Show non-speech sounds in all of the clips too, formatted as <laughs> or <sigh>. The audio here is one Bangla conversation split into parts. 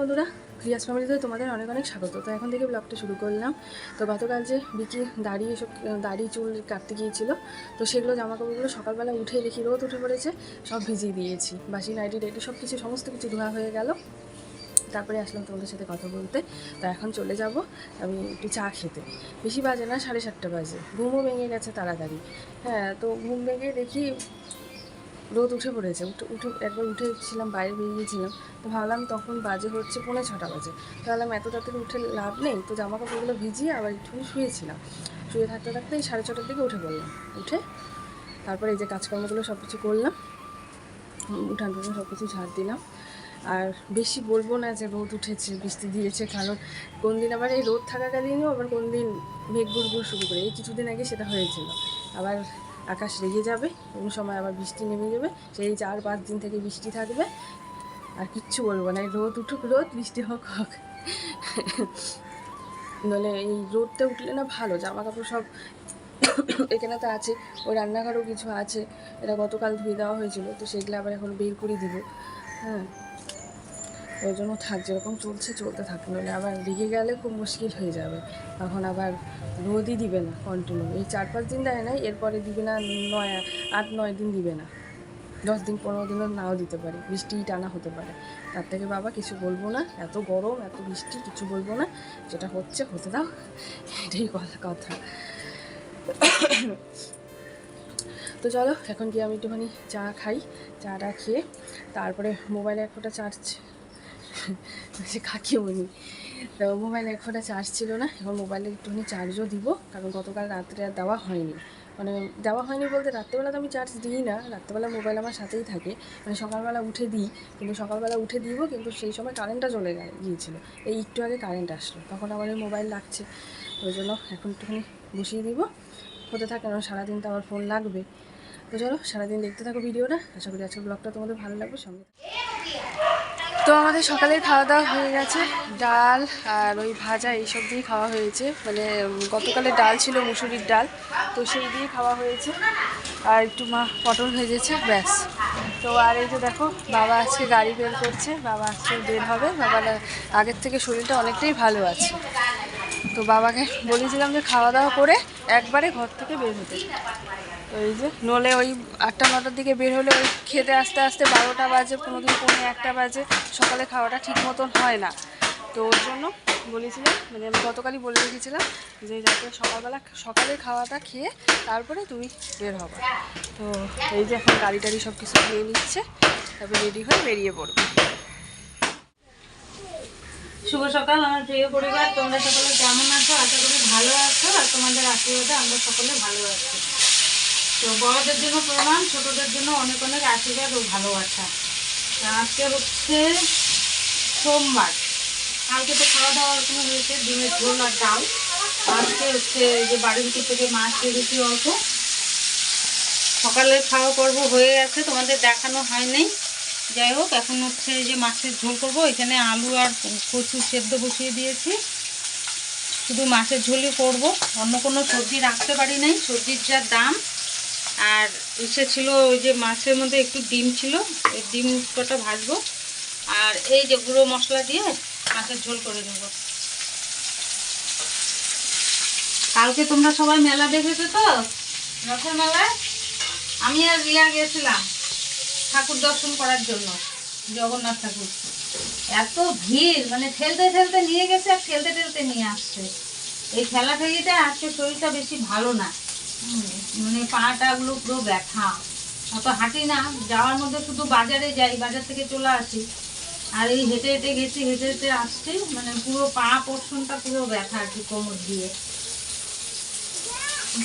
বন্ধুরা রিয়াজ ফ্যামিলিতে তোমাদের অনেক অনেক স্বাগত। তো এখন থেকে ব্লগটা শুরু করলাম। তো গতকাল যে বিকি দাড়ি এসব, দাড়ি, চুল কাটতে গিয়েছিল, তো সেগুলো জামা কাপড়গুলো সকালবেলা উঠে রেখে রোদ উঠে পড়েছে, সব ভিজিয়ে দিয়েছি। বাসি নাইটি টাইটি সব কিছু সমস্ত কিছু ধোয়া হয়ে গেল। তারপরে আসলাম তোমাদের সাথে কথা বলতে। তো এখন চলে যাব আমি একটু চা খেতে। বেশি বাজে না, সাড়ে সাতটা বাজে। ঘুমও ভেঙে গেছে তাড়াতাড়ি। হ্যাঁ তো ঘুম ভেঙে দেখি রোদ উঠে পড়েছে। উঠে উঠে একবার উঠে উঠেছিলাম বাইরে বেরিয়েছিলাম তো ভাবলাম তখন বাজে হচ্ছে পৌনে ছটা বাজে। ভাবলাম এত তাড়াতাড়ি উঠে লাভ নেই, তো জামা কাপড়গুলো ভিজিয়ে আবার একটু শুয়েছিলাম। শুয়ে থাকতে থাকতে এই সাড়ে ছটার দিকে উঠে পড়লাম। উঠে তারপরে এই যে কাজকর্মগুলো সব কিছু করলাম। উঠান টুঠান সব কিছু ঝাড় দিলাম। আর বেশি বলব না যে রোদ উঠেছে, বৃষ্টি দিয়েছে কারণ কোন দিন আবার এই রোদ থাকাকালীনও আবার কোন দিন মেঘ গুড়গুড় শুরু করে। এই কিছুদিন আগে সেটা হয়েছিল। আবার আকাশ রেগে যাবে, কোন সময় আবার বৃষ্টি নেমে যাবে, সেই চার পাঁচ দিন থেকে বৃষ্টি থাকবে। আর কিচ্ছু বলব না রোদ উঠুক, রোদ, বৃষ্টি হোক হোক। নইলে এই রোদটা উঠলে না ভালো জামা কাপড় সব এখানে তো আছে, ওই রান্নাঘরেও কিছু আছে, এটা গতকাল ধুয়ে দেওয়া হয়েছিল, তো সেগুলো আবার এখন বের করে দিব হ্যাঁ। ওই জন্য থাক, যেরকম চলছে চলতে থাক, নইলে আবার রেগে গেলে খুব মুশকিল হয়ে যাবে। তখন আবার রোদই দিবে না কন্টিনিউ এই চার পাঁচ দিন দেয় না এরপরে দিবে না, নয়, আট, নয় দিন দিবে না। দশ দিন, পনেরো দিনও নাও দিতে পারে বৃষ্টি টানা হতে পারে। তার থেকে বাবা কিছু বলব না, এত গরম, এত বৃষ্টি, কিছু বলব না, যেটা হচ্ছে হতে দাও, এটাই কথা। তো চলো, এখন গিয়ে আমি একটুখানি চা খাই চাটা খেয়ে, তারপরে মোবাইলে এক ফোঁটা চার্জ সে নি তো মোবাইলে এক চার্জ ছিল না, এখন মোবাইলে একটুখানি চার্জও দিব, কারণ গতকাল রাত্রে আর দেওয়া হয়নি। মানে দেওয়া হয়নি বলতে রাত্রেবেলা তো আমি চার্জ দিই না, রাত্রেবেলা মোবাইল আমার সাথেই থাকে। মানে সকালবেলা উঠে দিই, কিন্তু সকালবেলা উঠে দিব, কিন্তু সেই সময় কারেন্টটা চলে গিয়েছিল। এই একটু আগে কারেন্ট আসলো, তখন আমার এই মোবাইল লাগছে। ওই জন্য এখন একটুখানি বসিয়ে দিব। হতে থাকে, কারণ সারাদিন তো আমার ফোন লাগবে। তো চলো, সারাদিন দেখতে থাকো ভিডিওটা। আশা করি আজকের ব্লগটা তোমাদের ভালো লাগবে, সঙ্গে। তো আমাদের সকালে খাওয়া দাওয়া হয়ে গেছে। ডাল আর ওই ভাজা এইসব দিয়ে খাওয়া হয়েছে। মানে উম, গতকালের ডাল ছিল মুসুরির ডাল তো সেই দিয়ে খাওয়া হয়েছে। আর একটু মা পটল ভেজেছে ব্যাস। তো আর এই যে দেখো বাবা আজকে গাড়ি বের করছে বাবা আজকে বের হবে। বাবার আগের থেকে শরীরটা অনেকটাই ভালো আছে। তো বাবাকে বলেছিলাম যে খাওয়া দাওয়া করে একবারে ঘর থেকে বের হতে। এই যে, নলে ওই আটটা, নটার দিকে বের হলে ওই খেতে আসতে আসতে বারোটা বাজে কোনো দিন পৌনে একটা বাজে। সকালে খাওয়াটা ঠিক মতন হয় না। তো ওর জন্য বলেছিলাম মানে আমি গতকালই বলে রেখেছিলাম যে যাতে সকালবেলা সকালের খাওয়াটা খেয়ে তারপরে তুমি বের হবা। তো এই যে এখন গাড়ি টাড়ি সব কিছু খেয়ে নিচ্ছে, তারপরে রেডি হয়ে বেরিয়ে পড়বে। শুভ সকাল, আমার প্রিয় পরিবার। তোমরা সকলে কেমন আছো? আশা করি ভালো আছো, আর তোমাদের আশীর্বাদে আমরা সকলে ভালো আছি। তো বড়দের জন্য প্রণাম, ছোটদের জন্য অনেক অনেক আশীর্বাদ ও ভালোবাসা। আজকে হচ্ছে সোমবার। কালকে তো খাওয়া দাওয়া কোনো হয়েছে, ডিমের ঝোল আর ডাল। আজকে হচ্ছে যে বাড়ির ভিতর থেকে মাছ পেরেছি অল্প। সকালে খাওয়া পর্ব হয়ে গেছে, তোমাদের দেখানো হয় নাই যাই হোক, এখন হচ্ছে যে মাছের ঝোল করব। এখানে আলু আর কচু সেদ্ধ বসিয়ে দিয়েছি। শুধু মাছের ঝোলই করব। অন্য কোনো সবজি রাখতে পারি নাই। সবজির যা দাম আর ইসে ছিল ওই যে মাছের মধ্যে একটু ডিম ছিল, এই ডিম কটা ভাজবো। আর এই যে গুঁড়ো মশলা দিয়ে মাছের ঝোল করে দেবো কালকে তোমরা সবাই মেলা দেখেছ তো? রথের মেলায়? আমি আর রিয়া গেছিলাম ঠাকুর দর্শন করার জন্য, জগন্নাথ ঠাকুর। এত ভিড় মানে ঠেলতে ঠেলতে নিয়ে গেছে আর ঠেলতে ঠেলতে নিয়ে আসছে। এই ঠেলা ঠেলিতে আজকে শরীরটা বেশি ভালো না। মানে পাটা গুলো পুরো ব্যথা। অত হাঁটি না, যাওয়ার মধ্যে শুধু বাজারে যাই, বাজার থেকে চলে আসি। আর এই হেঁটে হেঁটে গেছি হেঁটে হেঁটে আসছি মানে পুরো পা পোর্শনটা পুরো ব্যথা আর কি কোমর দিয়ে।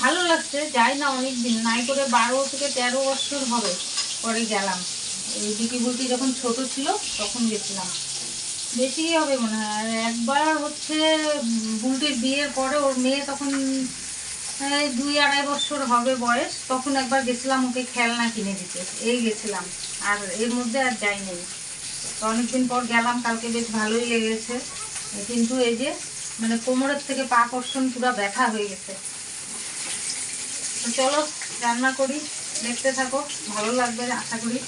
ভালো লাগছে, যাই না অনেক দিন নাই করে বারো থেকে তেরো বছর হবে, পরে গেলাম। এই দিকি বুটি যখন ছোট ছিল, তখন গেছিলাম। বেশি হবে মনে হয় একবার হচ্ছে বুলটির বিয়ের পরে ওর মেয়ে তখন দুই আড়াই বছর হবে বয়স। তখন একবার গেছিলাম ওকে খেলনা কিনে দিতে। এই গেছিলাম। আর এর মধ্যে আর যাইনি। তো অনেকদিন পর গেলাম, কালকে বেশ ভালোই লেগেছে। কিন্তু এই যে মানে কোমরের থেকে পা কর্ষণ পুরো ব্যথা হয়ে গেছে। তো চলো, রান্না করি, দেখতে থাকো। ভালো লাগবে, আশা করি।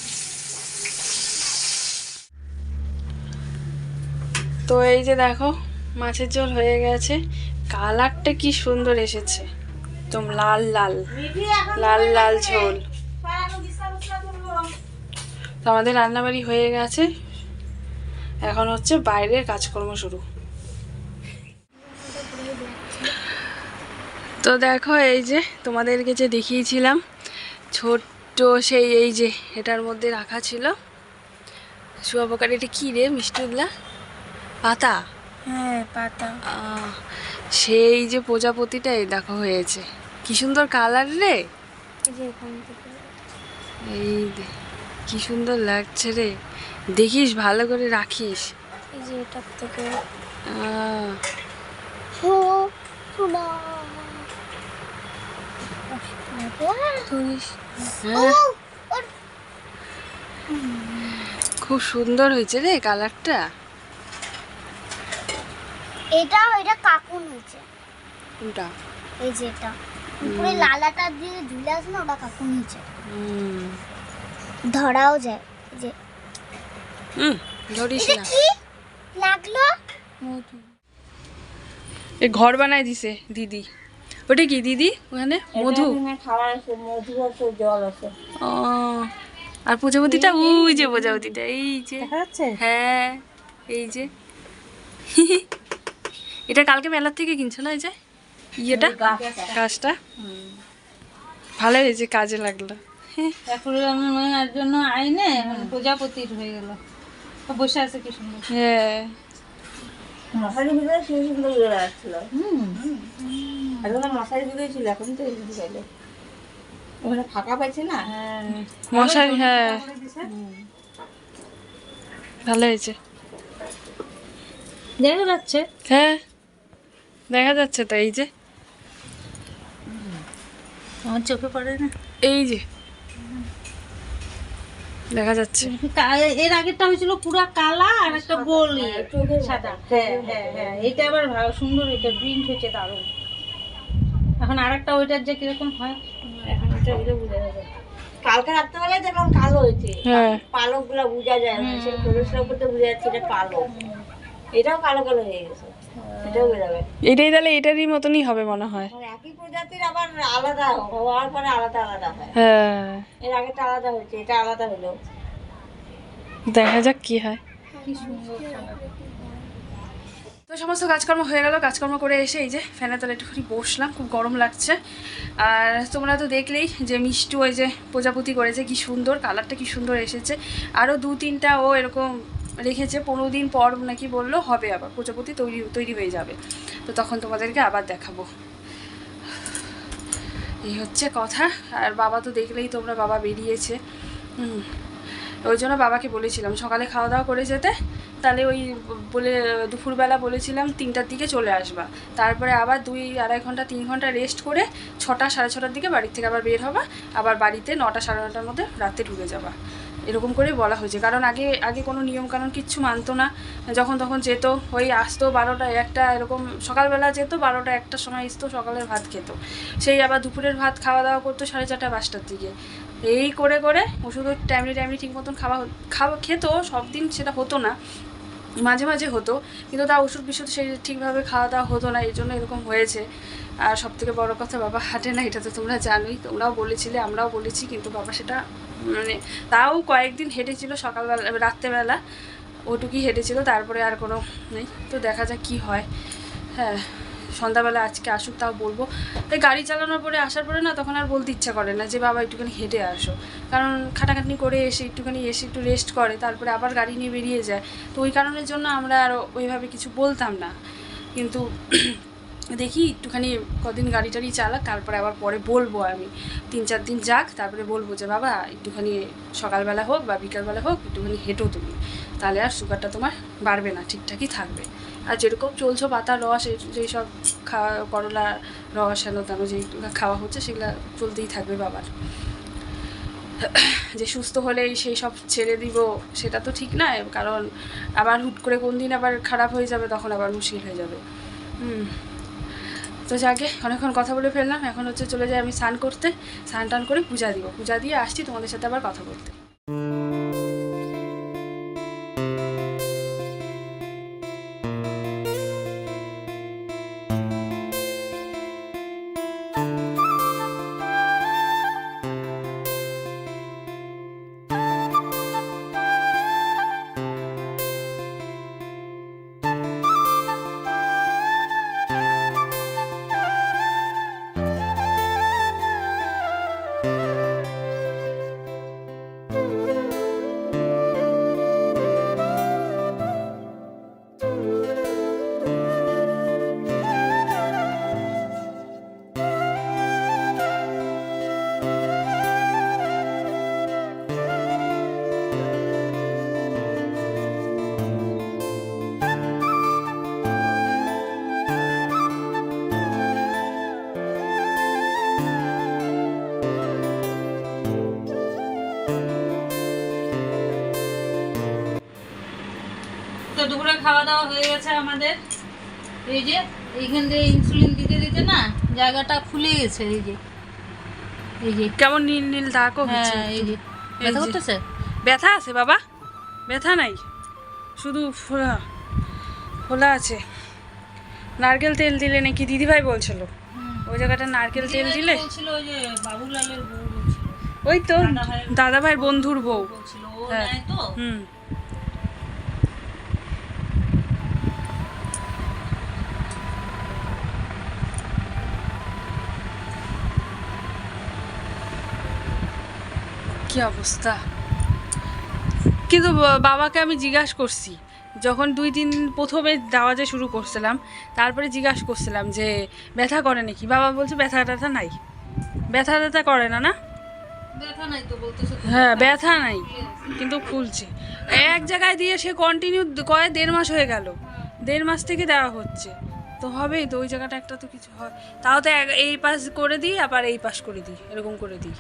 তো এই যে দেখো, মাছের ঝোল হয়ে গেছে। কালারটা কি সুন্দর এসেছে। একদম লাল লাল। লাল লাল ঝোল। তো আমাদের রান্নাবাড়ি হয়ে গেছে। এখন হচ্ছে বাইরের কাজকর্ম শুরু। তো দেখো এই যে তোমাদেরকে যে দেখিয়েছিলাম ছোট্ট সেই এই যে এটার মধ্যে রাখা ছিল। শুয়াপোকার এটা কী রে? মিষ্টিগুলা পাতা? হ্যাঁ পাতা। সেই যে প্রজাপতিটাই দেখা হয়েছে। কি সুন্দর কালার রে। এই কি সুন্দর লাগছে রে। দেখিস ভালো করে রাখিস। হ্যাঁ, খুব সুন্দর হয়েছে রে কালারটা এটা এটা কাকুন হয়েছে কোনটা? এই যে এটা। উপরে লালাটা দিয়ে ঝুলে আছে না ওটা কাকুন হয়েছে হুম। ধরাও যায় এই যে। হুম ধরিস না। কি? লাগল? মধু। এ ঘর বানায় দিছে দিদি। ওটা কি দিদি ওখানে? মধু? খাবার আছে মধু আছে জল আছে। ও আর প্রজাপতিটা ওই যে প্রজাপতিটা এই যে। দেখা হ্যাঁ এই যে। <laughs> এটা কালকে মেলার থেকে কিনছো না এই যে? ইয়েটা? গাছটা ভালো হয়েছে কাজে লাগল। ঠাকুরের জন্য আইনে মানে প্রজাপতির হয়ে গেল। বসে আছে কি সুন্দর। হ্যাঁ। ফাঁকা পাইছে না? হ্যাঁ। মশারি হ্যাঁ। ভালো হয়েছে। দেখা যাচ্ছে হ্যাঁ। দেখা যাচ্ছে তো এই যে। আমার চোখে পড়ে না? এই যে। দেখা যাচ্ছে। এর আগেরটা হয়েছিল পুরো কালা আর একটা গোল ইয়ে, সাদা। হ্যাঁ হ্যাঁ হ্যাঁ এটা আবার সুন্দর এটা প্রিন্ট হয়েছে দারুণ। এখন আরেকটা ওইটার যে কীরকম হয় এখন এটা ওইটা বোঝা যাবে। কালকে রাত্রেবেলায় দেখলাম কালো হয়েছে। হ্যাঁ। পালকগুলা বোঝা যায় না সে খরচের উপর তো বোঝা যাচ্ছে এটা পালক এটাও কালো কালো হয়ে গেছে। এটাই তাহলে এটারই মতনই হবে মনে হয়। মানে একই প্রজাতির আবার আলাদা হওয়ার পরে আলাদা আলাদা হয়। হ্যাঁ। এর আগেটা আলাদা হয়েছে এটা আলাদা হলো। দেখা যাক কি হয়। তো সমস্ত কাজকর্ম হয়ে গেল কাজকর্ম করে এসে এই যে ফ্যানের তলে একটুখানি বসলাম খুব গরম লাগছে। আর তোমরা তো দেখলেই যে মিষ্টি ওই যে প্রজাপতি করেছে কি সুন্দর কালারটা কি সুন্দর এসেছে। আরও দু তিনটা ও এরকম রেখেছে, পনেরো দিন পর নাকি বলল, হবে আবার, প্রজাপতি তৈরি তৈরি হয়ে যাবে। তো তখন তোমাদেরকে আবার দেখাবো। এই হচ্ছে কথা। আর বাবা তো দেখলেই তোমরা বাবা বেরিয়েছে। ওই জন্য বাবাকে বলেছিলাম, সকালে খাওয়া দাওয়া করে যেতে, তাহলে ওই বলে, দুপুরবেলা বলেছিলাম তিনটার দিকে চলে আসবা। তারপরে আবার দুই আড়াই ঘণ্টা, তিন ঘণ্টা রেস্ট করে ছটা, সাড়ে ছটার দিকে বাড়ির থেকে আবার বের হবা, আবার বাড়িতে নটা, সাড়ে নটার মধ্যে রাতে ঢুকে যাবা। এরকম করে বলা হয়েছে। কারণ আগে আগে কোনো নিয়ম কানুন কিচ্ছু মানতো না। যখন তখন যেত, ওই আসতো বারোটা একটা এরকম, সকালবেলা যেত, বারোটা একটার সময় আসতো সকালের ভাত খেত। সেই আবার দুপুরের ভাত খাওয়া দাওয়া করতো সাড়ে চারটা, পাঁচটার দিকে। এই করে করে ওষুধ টাইমলি টাইমলি ঠিক মতন খাওয়া খাওয়া, খেত, সব দিন সেটা হতো না। মাঝে মাঝে হতো, কিন্তু তা ওষুধ বিশুধ সেই ঠিকভাবে খাওয়া দাওয়া হতো না এই জন্য এরকম হয়েছে। আর সব থেকে বড়ো কথা, বাবা হাঁটে না, এটা তো তোমরা জানোই, তোমরাও বলেছিলে, আমরাও বলেছি, কিন্তু বাবা সেটা মানে তাও কয়েকদিন হেঁটেছিল সকালবেলা, রাত্রেবেলা, ওটুকুই হেঁটেছিল, তারপরে আর কোনো নেই। তো দেখা যাক কি হয়। হ্যাঁ। সন্ধ্যাবেলা আজকে আসুক তাও বলব। তাই গাড়ি চালানোর পরে আসার পরে না তখন আর বলতে ইচ্ছা করে না যে, বাবা, একটুখানি হেঁটে আসো। কারণ খাটাখাটনি করে এসে একটুখানি এসে একটু রেস্ট করে, তারপরে আবার গাড়ি নিয়ে বেরিয়ে যায়। তো ওই কারণের জন্য আমরা আর ওইভাবে কিছু বলতাম না। কিন্তু <clears throat> দেখি একটুখানি কদিন গাড়ি টাড়ি চালাক, তারপরে আবার পরে বলব আমি। তিন চার দিন যাক, তারপরে বলব যে, বাবা, একটুখানি সকালবেলা হোক বা বিকালবেলা হোক, একটুখানি হেঁটো তুমি। তাহলে আর সুগারটা তোমার বাড়বে না, ঠিকঠাকই থাকবে। আর যেরকম চলছো পাতার রস যেই সব খাওয়া, করলা রস, হেন তেন যেগুলো খাওয়া হচ্ছে, সেগুলো চলতেই থাকবে বাবার। যে সুস্থ হলেই সেই সব ছেড়ে দিব, সেটা তো ঠিক নয়, কারণ আবার হুট করে কোন দিন আবার খারাপ হয়ে যাবে, তখন আবার মুশকিল হয়ে যাবে। হুম। তো যাকে অনেকক্ষণ কথা বলে ফেললাম, এখন হচ্ছে চলে যাই আমি স্নান করতে। স্নান টান করে পূজা দিব। পূজা দিয়ে আসছি তোমাদের সাথে আবার কথা বলতে। দুপুরে খাওয়া দাওয়া হয়ে গেছে আমাদের। এই যে এইখান দিয়ে ইনসুলিন দিতে দিতে না জায়গাটা ফুলে গেছে এই যে। এই যে। কেমন নীল নীল দাগও হচ্ছে। হ্যাঁ এই যে। ব্যথা। করতেছে? ব্যথা আছে বাবা? ব্যথা নাই। শুধু ফোলা ফোলা আছে। নারকেল তেল দিলে নাকি দিদিভাই বলছিল। ওই জায়গাটা নারকেল তেল দিলে? ওই তো দাদা ভাইয়ের বন্ধুর বউ। বলছিল হ্যাঁ। তো। হুম। কি অবস্থা? কিন্তু বাবাকে আমি জিজ্ঞাসা করছি যখন দুই দিন প্রথমে দেওয়া যে শুরু করছিলাম তারপরে জিজ্ঞাসা করছিলাম যে ব্যথা করে নাকি? বাবা বলছে ব্যথা ট্যাথা নাই। ব্যথা ট্যাথা করে না না। হ্যাঁ ব্যথা নাই কিন্তু খুলছে। এক জায়গায় দিয়ে সে কন্টিনিউ কয়ে দেড় মাস হয়ে গেল। দেড় মাস থেকে দেওয়া হচ্ছে। তো হবেই তো ওই জায়গাটা একটা তো কিছু হয়। তাও তো এই পাশ করে দিই আবার এই পাশ করে দিই এরকম করে দিই।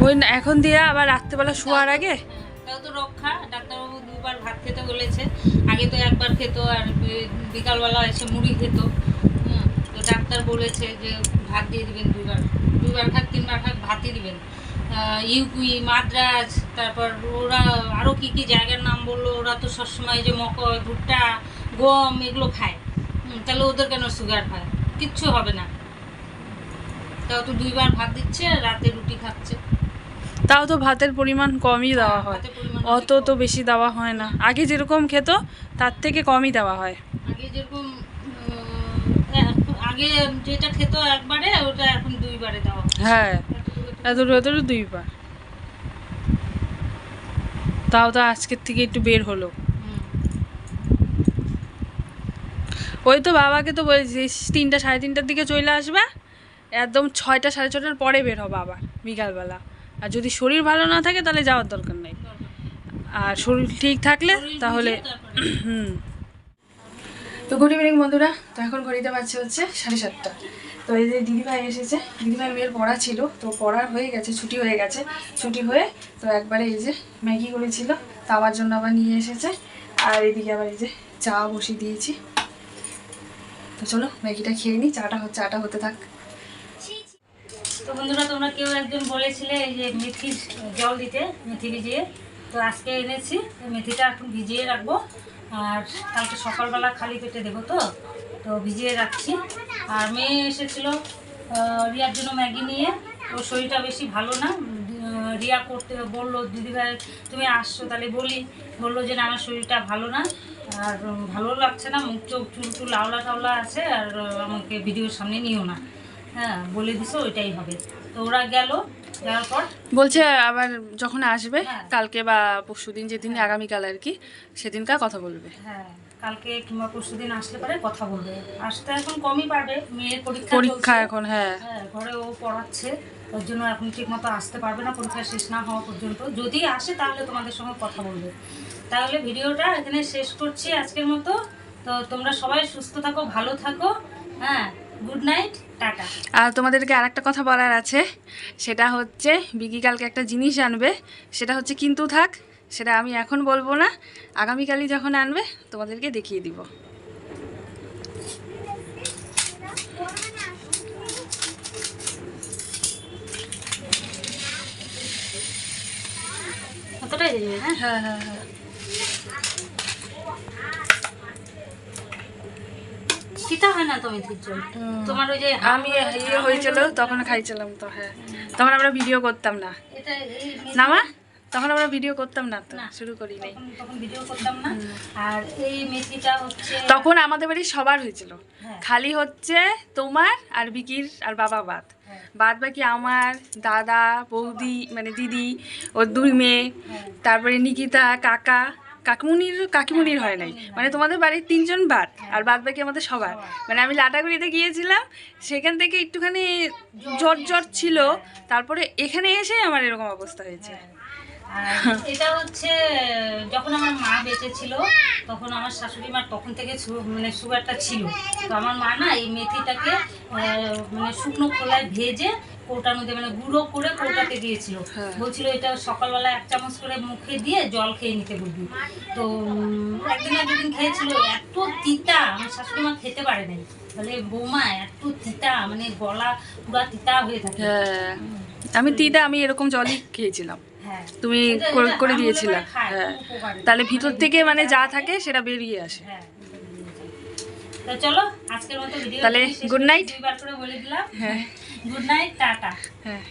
ওই না- এখন দিয়ে আবার রাত্রেবেলা শোয়ার আগে? তাও তো রক্ষা। ডাক্তারবাবু দুবার ভাত খেতে বলেছে। আগে তো একবার খেত আর বিকালবেলা এসে মুড়ি খেত। হুম, তো ডাক্তার বলেছে যে ভাত দিয়ে দিবেন দুইবার। দুইবার খাক তিনবার খাক ভাতই দিবেন। ইউপি মাদ্রাজ তারপর ওরা আরও কি কি জায়গার নাম বলল ওরা তো সবসময় যে মকর ভুট্টা গম এগুলো খায়। তাহলে ওদের কেন সুগার হয়? কিচ্ছু হবে না। তাও তো দুইবার ভাত দিচ্ছে রাতে রুটি খাচ্ছে। তাও তো ভাতের পরিমাণ কমই দেওয়া হয়। অত তো বেশি দেওয়া হয় না। আগে যেরকম খেত তার থেকে কমই দেওয়া হয়। আগে যেরকম আগে যেটা খেত একবারে ওটা এখন দুইবারে দেওয়া হ্যাঁ। এত এত দুইবার। তাও তো আজকের থেকে একটু বের হলো। ওই তো বাবাকে তো বলছি তিনটা সাড়ে তিনটার দিকে চলে আসবে। একদম ছয়টা সাড়ে ছটার পরে বের হবে আবার বিকালবেলা। আর যদি শরীর ভালো না থাকে তাহলে যাওয়ার দরকার নেই। আর শরীর ঠিক থাকলে তাহলে হুম। তো গুড ইভিনিং বন্ধুরা তো এখন ঘড়িতে পাচ্ছে হচ্ছে সাড়ে সাতটা। তো এই যে দিদিভাই এসেছে দিদিভাই মেয়ের পড়া ছিল তো পড়া হয়ে গেছে ছুটি হয়ে গেছে। ছুটি হয়ে তো একবারে এই যে ম্যাগি করেছিল তা আমার জন্য আবার নিয়ে এসেছে। আর এদিকে আবার এই যে চা বসিয়ে দিয়েছি। তো চলো ম্যাগিটা খেয়ে নিই চাটা হচ্ছে চাটা হতে থাক। তো বন্ধুরা, তোমরা কেউ একজন বলেছিলে যে মেথির জল দিতে, মেথি ভিজিয়ে। তো আজকে এনেছি মেথিটা এখন ভিজিয়ে রাখব। আর কালকে সকালবেলা খালি পেটে দেবো তো তো ভিজিয়ে রাখছি। আর মেয়ে এসেছিল রিয়ার জন্য ম্যাগি নিয়ে। ওর শরীরটা বেশি ভালো না। রিয়া করতে বলল দিদিভাই তুমি আসছো, তাহলে বলি। বলল যে, না, আমার শরীরটা ভালো না। আর ভালো লাগছে না, মুখ চোখ চুল টুল আওলা টাওলা আছে, আর আমাকে ভিডিওর সামনে নিও না। হ্যাঁ বলে দিছো ওইটাই হবে। তো ওরা গেল যাওয়ার পর বলছে আবার যখন আসবে হ্যাঁ। কালকে বা পরশু দিন যেদিন আগামীকাল আর কি সেদিনকার কথা বলবে। হ্যাঁ কালকে কিংবা পরশু দিন আসলে পরে কথা বলবে। আসতে এখন কমই পারবে মেয়ের পরীক্ষা পরীক্ষা এখন হ্যাঁ। হ্যাঁ ঘরে ও পড়াচ্ছে ওর জন্য এখন ঠিক মতো আসতে পারবে না পরীক্ষা শেষ না হওয়া পর্যন্ত। যদি আসে তাহলে তোমাদের সঙ্গে কথা বলবে। তাহলে ভিডিওটা এখানে শেষ করছি আজকের মতো। তো তোমরা সবাই সুস্থ থাকো ভালো থাকো হ্যাঁ গুড নাইট। আর তোমাদেরকে আর একটা কথা বলার আছে সেটা হচ্ছে বিকি কালকে একটা জিনিস আনবে সেটা হচ্ছে কিন্তু থাক সেটা আমি এখন বলব না আগামীকালই যখন আনবে তোমাদেরকে দেখিয়ে দিব। হ্যাঁ হ্যাঁ হ্যাঁ। তিতা হয় না তো মেথির জল তোমার ওই যে আমি ইয়ে হয়েছিল তখন খাইছিলাম তো হ্যাঁ। তখন আমরা ভিডিও করতাম না। এটা এই না মা? তখন আমরা ভিডিও করতাম না তো শুরু করি নাই। তখন আমাদের বাড়ি সবার হয়েছিল। হ্যাঁ। খালি হচ্ছে তোমার আর বিকির আর বাবা বাদ। হ্যাঁ। বাদ বাকি আমার দাদা বৌদি মানে দিদি ওর দুই মেয়ে হ্যাঁ। তারপরে নিকিতা কাকা কাকিমুনির কাকিমুনির হয় নাই। মানে তোমাদের বাড়ির তিনজন বাদ আর বাদ বাকি আমাদের সবার। মানে আমি লাটাগুড়িতে গিয়েছিলাম সেখান থেকে একটুখানি জ্বর জ্বর ছিল। তারপরে এখানে এসে আমার এরকম অবস্থা হয়েছে। এটা হচ্ছে যখন আমার মা বেঁচে ছিল তখন আমার শাশুড়ি মার তখন থেকে মানে সুগারটা ছিল। তো আমার মা না এই মেথিটাকে মানে শুকনো খোলায় ভেজে কৌটার মধ্যে মানে গুঁড়ো করে কৌটাতে দিয়েছিল। হ্যাঁ। বলছিল এটা সকালবেলা এক চামচ করে মুখে দিয়ে জল খেয়ে নিতে বলবি। তো একদিন একদিন খেয়েছিল এত তিতা আমার শাশুড়ি মা খেতে পারে নাই বলে বৌমা এত তিতা মানে গলা পুরা তিতা হয়ে থাকে। হ্যাঁ। আমি তিতা আমি এরকম জলই খেয়েছিলাম। হ্যাঁ। তুমি করে দিয়েছিলা। হ্যাঁ। তাহলে ভিতর থেকে মানে যা থাকে। সেটা বেরিয়ে আসে। হ্যাঁ চলো আজকের মতো ভিডিও তাহলে গুড নাইট করে বলে দিলাম। হ্যাঁ। গুড নাইট টাটা হ্যাঁ।